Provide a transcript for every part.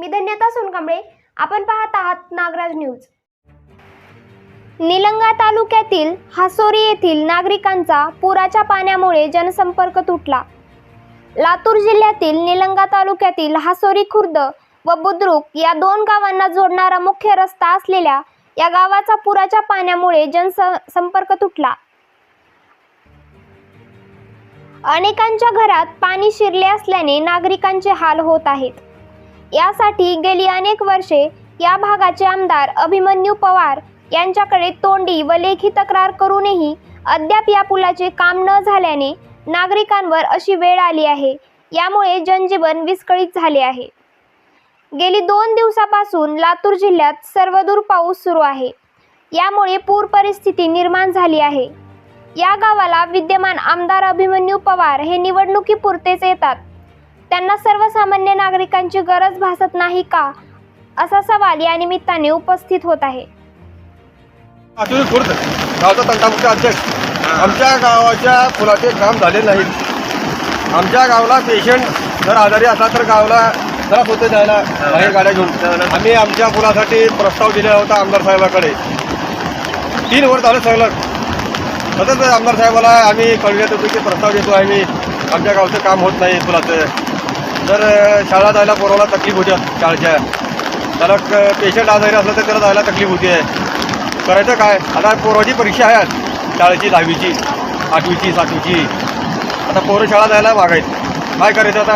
मी धन्यता सोनकांबळे आपण पाहत आहात नागराज न्यूज. निलंगा तालुक्यातील हासोरी येथील नागरिकांचा पुराच्या पाण्यामुळे जनसंपर्क तुटला. लातूर जिल्ह्यातील निलंगा तालुक्यातील हासोरी खुर्द व बुद्रुक या दोन गावांना जोडणारा मुख्य रस्ता असलेल्या या गावाचा पुराच्या पाण्यामुळे जनसंपर्क तुटला. अनेकांच्या घरात पाणी शिरले असल्याने नागरिकांचे हाल होत आहेत. यासाठी गेली अनेक वर्षे या भागाचे आमदार अभिमन्यू पवार यांच्याकडे तोंडी व लेखी तक्रार करूनही अद्याप या पुलाचे काम न झाल्याने नागरिकांवर अशी वेळ आली आहे. यामुळे जनजीवन विस्कळीत झाले आहे. गेली दोन दिवसापासून लातूर जिल्ह्यात सर्वदूर पाऊस सुरू आहे. यामुळे पूर परिस्थिती निर्माण झाली आहे. या गावाला विद्यमान आमदार अभिमन्यू पवार हे निवडणुकीपुरतेच येतात. त्यांना सर्वसामान्य नागरिकांची गरज भासत नाही का? असा सवाल या निमित्ताने उपस्थित होत आहे. गावचा तंटामुक्त अध्यक्ष. आमच्या गावाच्या पुलाचे काम झाले नाहीत आमच्या गावाला पेशंट जर आजारी असला तर गावाला त्रास होते जायला बाहेर गाड्या घेऊन. आम्ही आमच्या पुलासाठी प्रस्ताव दिला होता आमदार साहेबाकडे. तीन वर्ष झालं सगळं. तसंच आमदार साहेबाला आम्ही कळविण्यात होतो की प्रस्ताव देतो आम्ही. आमच्या गावचं काम होत नाही पुलाचं. तर शाळा जायला पोराला तकलीफ होती शाळेच्या त्याला पेशंट आजारी असलं तर त्याला जायला तकलीफ होती. आहे करायचं काय? आता पोराची परीक्षा आहे आज शाळेची दहावीची आठवीची सातवीची. आता पोरं शाळा जायला मागायचं काय करायचं आता?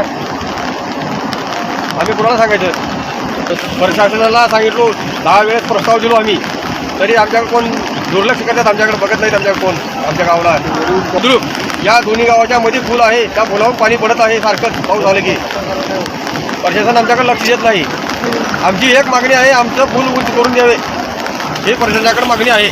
आम्ही कुणाला सांगायचं? प्रशासनाला सांगितलो दहा वेळेस प्रस्ताव दिलो आम्ही. तरी आमच्याकडे कोण दुर्लक्ष करतात आमच्याकडे बघत नाहीत आमच्याकडे कोण आमच्या गावाला. बुद्रुक या दोन्ही गावाच्या मध्ये पूल आहे. त्या पुलावर पाणी पडत आहे सारखंच पाऊस झालं की. प्रशासन आमच्याकडे लक्ष देत नाही. आमची एक मागणी आहे आमचं पूल उंच करून द्यावे. ही प्रशासनाकडे मागणी आहे.